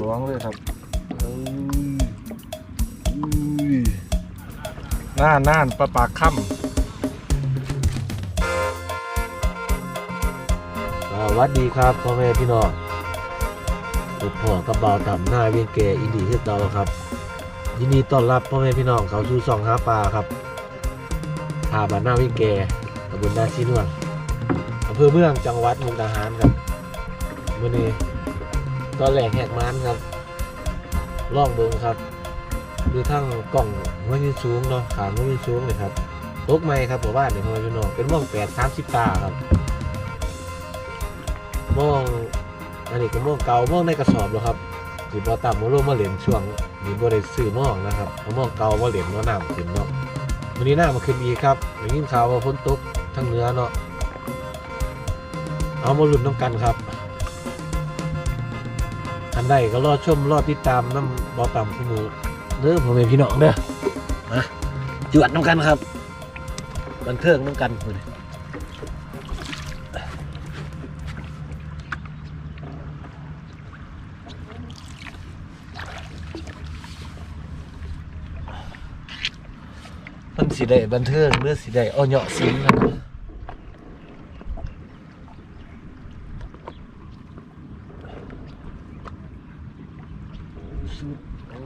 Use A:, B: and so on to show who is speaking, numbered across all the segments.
A: สองเลยครับเอ้ยอุ้ยน่านน่านปลาปากค่
B: สวัสดีครับพ่อแม่พี่น้องตุกพ่อกับบ่าวต่ำหน้าเวียงแก่อินดีที่เก่าครับ ยินดีต้อนรับพ่อแม่พี่น้องเขาสู่ซองหาปลาครับหาบ้านหน้าเวียงแก่ตำบลนาชีนวลอำเภอเมืองจังหวัดมุกดาหารครับเมื่อนี้ ตอนแหลกแหกมันครับลองเบิ้งครับดูทั้งกล่องหัวยืนสูงเนาะขาหัวยืนสูงเลยครับตกไม้ครับผมว่าเนี่ยพ่อแม่พี่น้องเป็นม่วงแปดสามสิบตาครับมองอันนี้ก็มองเก่ามองในกระสอบแล้วครับสิบ่ต่ำมาร่วมมาเหรียญช่วงนี้บ่ได้ซื้อมองนะครับเอามองเก่ามาเหรียญเนาะน้ำขึ้นเนาะวันนี้หน้ำมาขึ้นอีกครับได้ยินข่าวว่าฝนตกทั้งเนื้อเนาะเอามาลุ้นน้ำกันครับ อันใดก็รอชมรอติดตามน้ำบ่อต่ำคู่มือเด้อพ่อแม่พี่น้องเด้อมาจวดน้ำกันครับ บันเทิงน้ำกันพุ่นำ
A: มันสีได้บันเทิงหรือสีได้เอาเหยาะสิงนะ สุดโอ้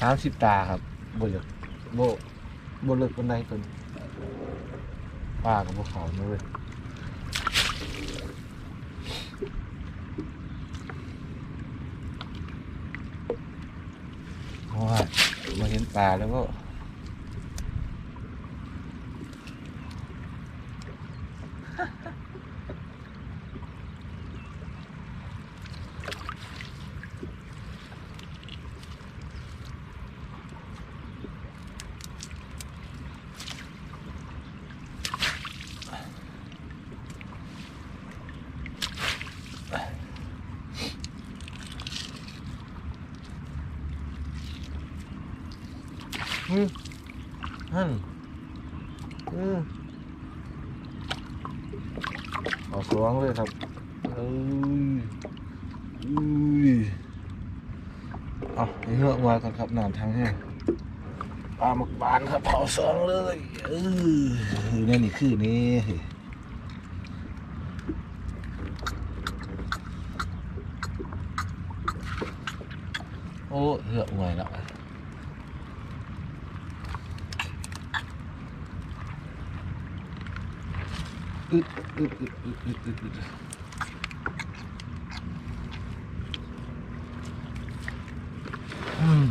A: สามสิบตาครับบ่เลึกบ่บ่เลึกปานใดคนป้ากับบ่เขาเนอะเว้ยเพราะว่ามาเห็นปลาแล้วก็อืมนั่นอืมเองเลยครับเอ้ยอุ้ยเอาเหือกมาก่อนครับน้ำทางแห้งปลาหมึกบานครับเผาสองเลยเออนี่นี่คือนี่โอ้เหือกมาแล้ว อึดอึดอึดอึดอึดอึดอึดอืม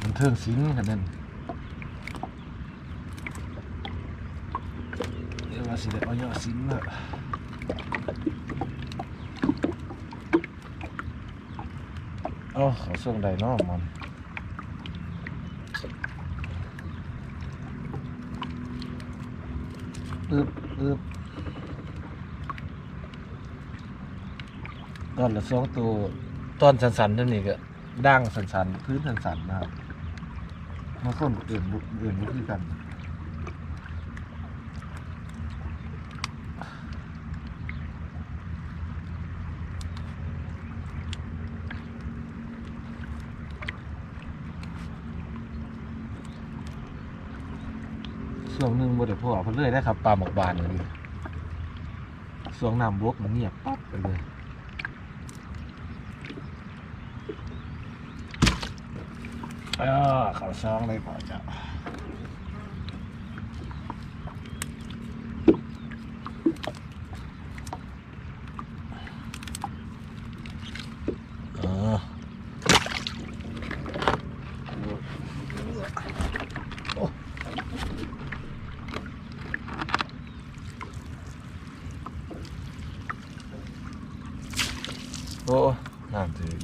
A: มันเทิงสิงกันนั่นเรียกว่าสิได้เอายอดสิงละเอ้าเขาส่งใดเนาะมัน อึบตอนละสองตัวตอนสันสันนั่นนี่ก็ด่างสันสันพื้นสันสันนะครับมาส้นอื่นบุอื่นบุคือกัน ช่วงหนึ่งบ่ ได้พ่อเพิ่นเลยนะครับปลาหมกบานเลยช่วงน้ำบกมันเงียบปั๊บไปเลยอ่าเขาซองเลยพอจะอ๋อ อ้น้ำถึง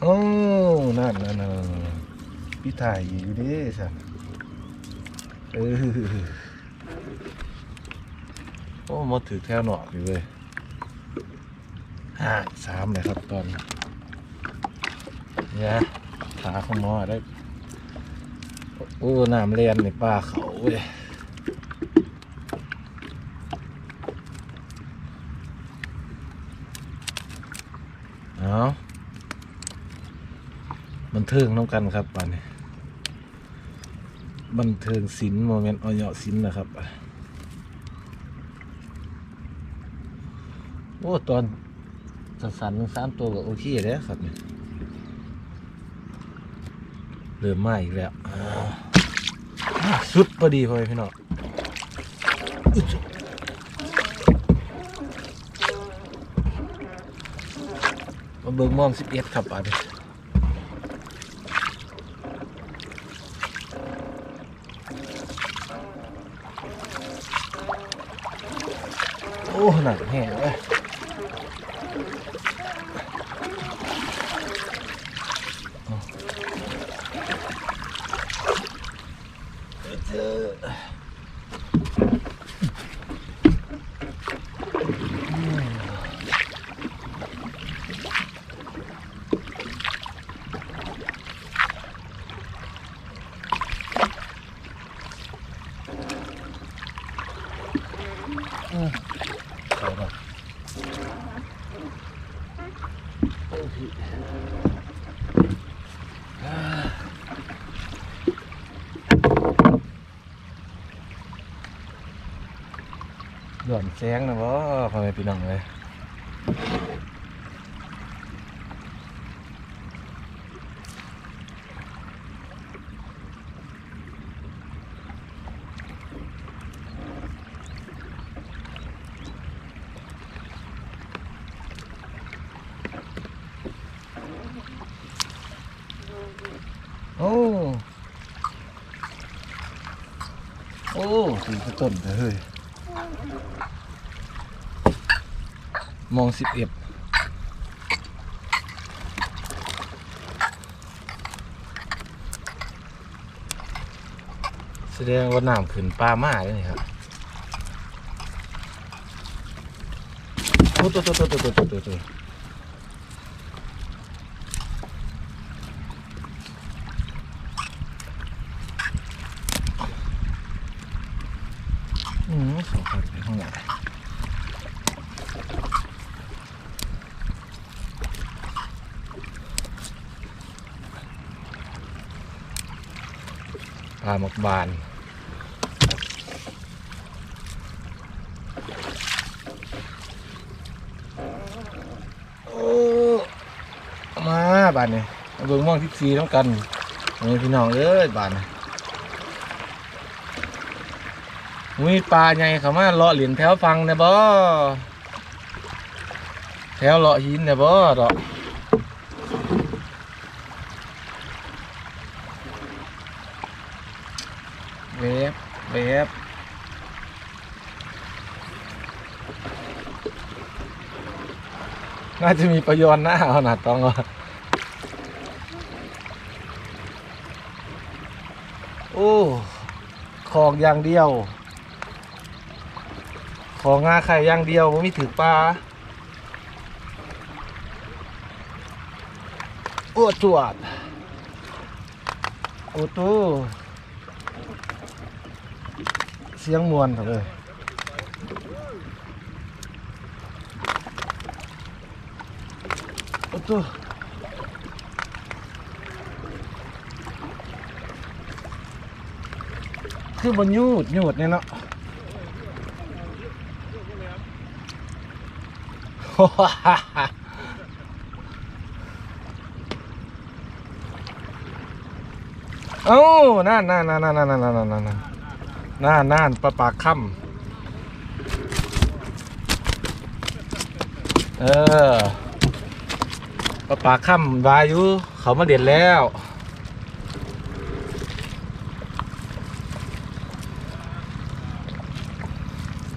A: โอ้นั่นนั่นนั่นนั่นพี่ถ่ายอยู่ดิสันเออโอ้มดถือแถวหนอกอยู่เลยห้าสามเลยครับตอนนี้เนี่ยขาของมอได้ โอ้น้ำเลียนในป่าเขาเว้ยเอาบันเทิงน้องกันครับป่านนี้บันเทิงศิลป์โมเมนต์ออยศิลป์นะครับโอ้ตอนสันๆสามตัวก็โอเคแล้วครับเนี่ยเริ่มมาอีกแล้วอ สุดพอดีพอดีพี่น้องมาเบิ่งมองสิบเอ็ดครับป่านนี้โอ้หนักแห้งเลยเจอเอาละโอ้พี่อ่า หย่อนแสงนะวะพ่อแม่พี่น้องเลยโอ้ โอ้ถือกระต้นเลยเฮ้ยมองสิบเอ็ดแสดงว่าน้ำขึ้นปลามากเลยนี่ครับโอ้ตัวตัวตัวตัวตัวตัวตัวอืมสองคนไป ข้างหลังปลาหมกบานมาบานเนี่มาเบิ่งม่องที่ซีต้องกันนี่พี่น้องเอ้ยบานนี่ มีปลาใหญ่เขามาเลาะเหรียญแถวฟังเนี่ยบ่แถวเลาะหินเนี่ยบ่ดอกเวฟเวฟน่าจะมีประโยชน์หน้าเอาหนาต้องอะโอ้ ของอย่างเดียว ของงาไข่อย่างเดียวไม่มีถือปลาโอ้จวดโอ้ตู้เสียงมวนเถอะเลยโอ้ตัวคือบนยูดยูดเนี่ยเนาะ เอ้านั่นนั่นนั่นนั่นนั่นนั่นนั่นนั่นนั่นนั่นปลาปลากค่ำเออปลาปลากค่ำวายุเขามาเด็ดแล้ว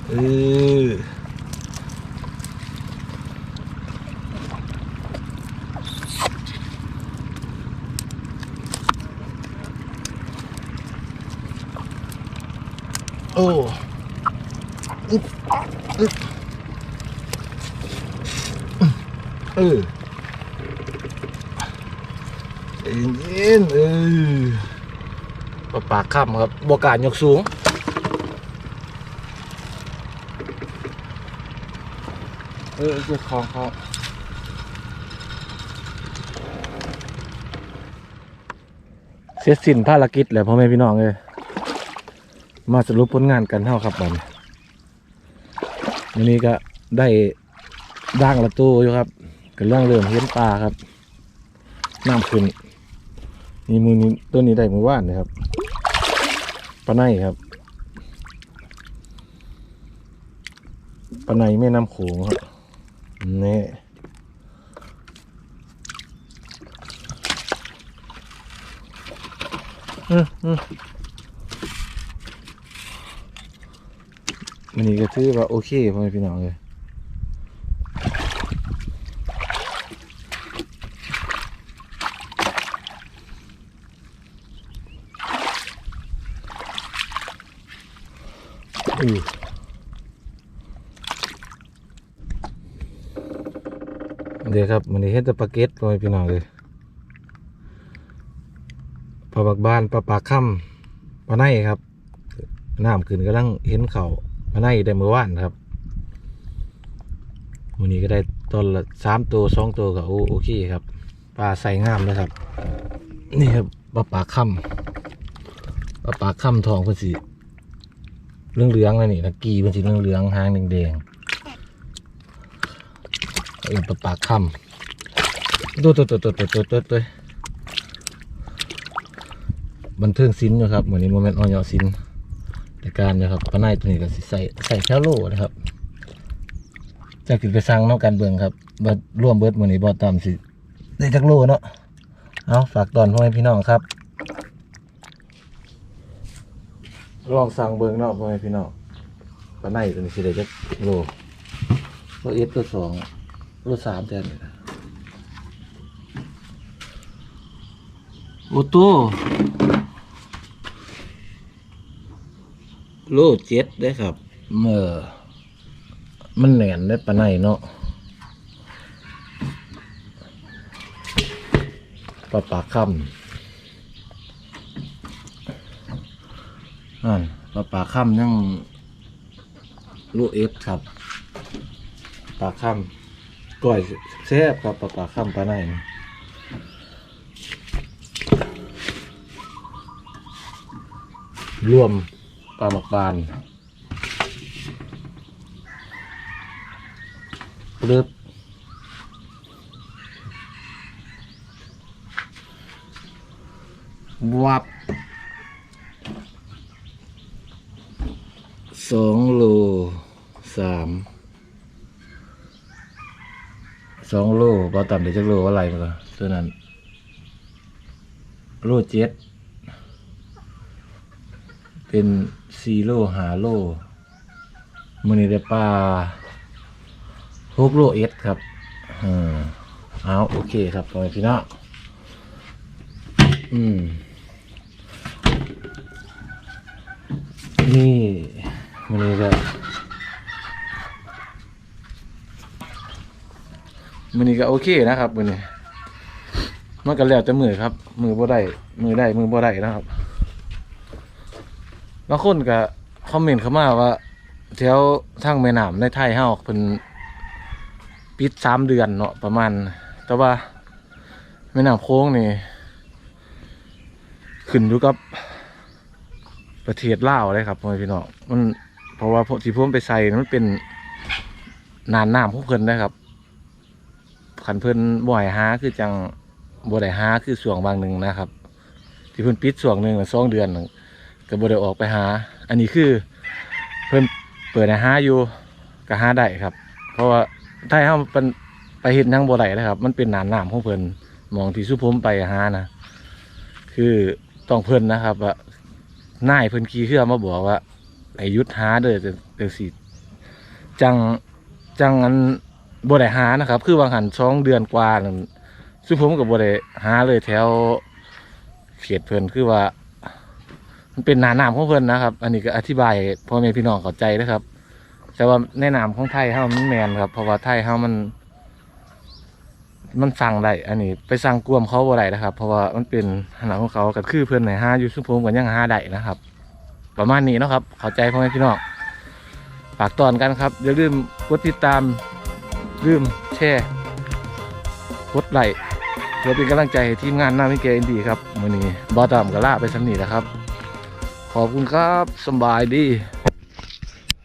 A: เอือ อึบอึบเออเย็นเออปลาปากค่ำครับบวกล้ารยกสูงเออคือของเขาเสร็จสิ้นภารกิจแล้วพ่อแม่พี่น้องเลยมาสรุปผลงานกันเท่าครับบัน วันนี้ก็ได้ด่างละตู้อยู่ครับก็เรื่องเริ่มเห็นปลาครับน้ำขึ้นนี่มือนี้ตัวนี้ได้มือว่านนะครับปลาในครับปลาในแม่น้ำโขงครับนี่อืมอืม อันนี้ก็ถือว่าโอเคพ่อแม่พี่น้องเลยอือเดี๋ยวครับมันนี้เห็นแต่ปลาเก็ตพ่อแม่พี่น้องเลยปลาบักบานปลาปากค่ำปลาในครับน้ำขึ้นกำลังเห็นเขาป ลาในได้เมื่อวานครับวันนี้ก็ได้ตอนละสามตัวสองตัวก็โอโอเคครับปลาใส่งามนะครับ นี่ครับปลาปากค่ำปลาปากค่ำทองเพิ่นสีเรื่องเหลืองเลยนี่นะกีเพิ่นสีเรื่องเหลืองหางแดงๆเอ็นปลาปากคำตัวตัวตัวตัวตัวตัวตัวตัวบันเทิงสินอยู่ครับเหมือนนี้โมเมนต์ออยอสินใน การนะครับปลาในตัวนี้ก็สิใส่ใส่แค่โลนะครับจะขึ้นไปสั่งน้องการเบืองครับบัดร่วมเบิดเหมือนนี้บอตามสิได้จักโลเนาะเอาฝากตอนพ่อแม่พี่น้องครับ ลองสั่งเบืองเนาะพ่อแม่พี่น้องปลาในตัวนี้สิได้จักโลตัวเอสตัวสองรูสามแทนเลยนะโอโต้ โลเจ็ดได้ครับ เมื่อมันแหนนได้ปะไหนเนาะปลาปากค่ำนั่นปลาปากค่ำยังโลเอสครับปลาค่ำก้อยแซ่บครับปลาปลาข้ามปลาไหนรวม ปลาหมักบานปลึบวับสองโลสามสองโลบอต่ำเดี๋ยวจะโลว่าอะไรมาก่อนตัวนั้นโลเจ็ด เป็นสี่โลหาโลมือนี้ได้ปลาหกโลเอสครับอืมเอาโอเคครับพ่อแม่พี่น้องอืมนี่มือนี้ก็มือนี้ก็โอเคนะครับมือนี้มันก็แล้วแต่มือครับ มือบ่ได้มือได้มือบ่ได้นะครับ บางคนก็คอมเมนต์เข้ามาว่าแถวทางแม่น้ำในไทยเฮาเพิ่นปิดสามเดือนเนาะประมาณ แต่ว่าแม่น้ำโค้งนี่ ขึ้นอยู่กับประเทศลาวเลยครับพ่อพี่น้องมันเพราะว่าที่ผมไปใส่นั้นมันเป็นนานน้ำของเพิ่นนะครับขันเพิ่นบ่อยหาคือจังบ่ได้หาคือส่วงบางหนึ่งนะครับ ที่เพิ่นปิดส่วงหนึ่งสองเดือนหนึ่ง ก็บ่ได้ออกไปหา อันนี้คือเพิ่นเปิดให้าอยู่ก็หาได้ครับ เพราะว่าถ้าเฮาเป็นไปเฮ็ดหยังบ่ได้นะครับ มันเป็นหนานน้ำของเพิ่นมองที่สุผมไปหานะคือต้องเพิ่นนะครับว่าน่ายเพิ่นขี่เครื่อมาบอกว่าให้ยุดหาเด้อจังจังสิจังจังอันบ่ได้หานะครับ คือวางหันสองเดือนกว่านั่นซึ่งผมกับบ่ได้หาเลยแถวเขตเพิ่นคือว่า มันเป็นหนาหนามของเพิ่นนะครับ อันนี้ก็อธิบายพ่อแม่พี่น้องเข้าใจนะครับ แต่ว่าในะนาของไทยเฮามันแมนครับเพราะว่าไทยเฮามัน มันสั่งได้อันนี้ไปสั่งกลวมเขาบ่ได้นะครับ เพราะว่ามันเป็นขนาของเขาก็คือเพิ่นไหนหาอยู่ซึ่งผมก็ยังห้าได้นะครับ ประมาณนี้เนาะครับ เข้าใจพ่อแม่พี่น้องฝากตอนกันครับอย่าลืมกดติดตามลืมแชร์กดไลค์เพื่อเป็นกำลังใจให้ทีมงานหน้ามิเกอินดีครับมื้อนี้บอตามกะลาไปสำนีแล้วครับ ขอบคุณครับสบายดี